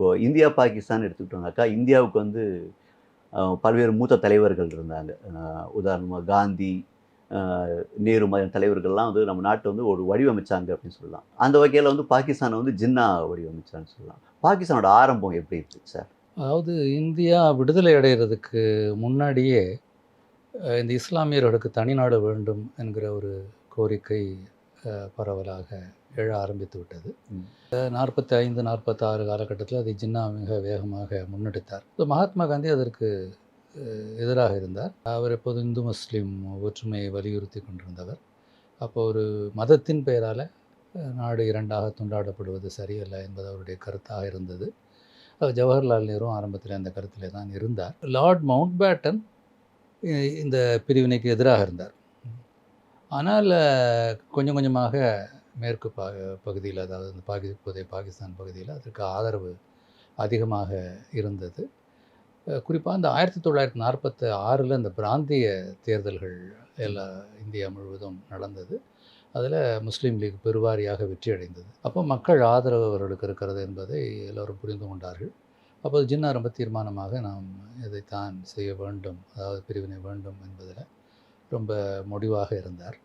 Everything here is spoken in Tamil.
இப்போது இந்தியா பாகிஸ்தான் எடுத்துக்கிட்டோம்னாக்கா இந்தியாவுக்கு வந்து பல்வேறு மூத்த தலைவர்கள் இருந்தாங்க. உதாரணமாக காந்தி நேரு மாதிரி தலைவர்கள்லாம் வந்து நம்ம நாட்டை வந்து ஒரு வடிவமைச்சாங்க அப்படின்னு சொல்லலாம். அந்த வகையில் வந்து பாகிஸ்தானை வந்து ஜின்னா வடிவமைச்சான்னு சொல்லலாம். பாகிஸ்தானோட ஆரம்பம் எப்படி இருந்துச்சு சார்? அதாவது இந்தியா விடுதலை அடைகிறதுக்கு முன்னாடியே இந்த இஸ்லாமியர்களுக்கு தனிநாடு வேண்டும் என்கிற ஒரு கோரிக்கை பரவலாக எழ ஆரம்பித்து விட்டது. நாற்பத்தி ஐந்து நாற்பத்தாறு காலகட்டத்தில் அதை ஜின்னா மிக வேகமாக முன்னெடுத்தார். மகாத்மா காந்தி அதற்கு எதிராக இருந்தார். அவர் எப்போது இந்து முஸ்லீம் ஒற்றுமையை வலியுறுத்தி கொண்டிருந்தவர். அப்போ ஒரு மதத்தின் பெயரால் நாடு இரண்டாக துண்டாடப்படுவது சரியல்ல என்பது அவருடைய கருத்தாக இருந்தது. ஜவஹர்லால் நேரு ஆரம்பத்தில் அந்த கருத்திலே தான் இருந்தார். லார்ட் மவுண்ட் பேட்டன் இந்த பிரிவினைக்கு எதிராக இருந்தார். ஆனால் கொஞ்சம் கொஞ்சமாக மேற்கு பா பகுதியில் அதாவது இந்த பாகி இப்போதைய பாகிஸ்தான் பகுதியில் அதற்கு ஆதரவு அதிகமாக இருந்தது. குறிப்பாக இந்த ஆயிரத்தி தொள்ளாயிரத்தி நாற்பத்தி ஆறில் இந்த பிராந்திய தேர்தல்கள் எல்லா இந்தியா முழுவதும் நடந்தது. அதில் முஸ்லீம் லீக் பெருவாரியாக வெற்றி அடைந்தது. அப்போ மக்கள் ஆதரவு அவர்களுக்கு இருக்கிறது என்பதை எல்லோரும் புரிந்து கொண்டார்கள். அப்போது ஜின்னா ரொம்ப தீர்மானமாக நாம் இதைத்தான் செய்ய வேண்டும் அதாவது பிரிவினை வேண்டும் என்பதில் ரொம்ப முடிவாக இருந்தார்.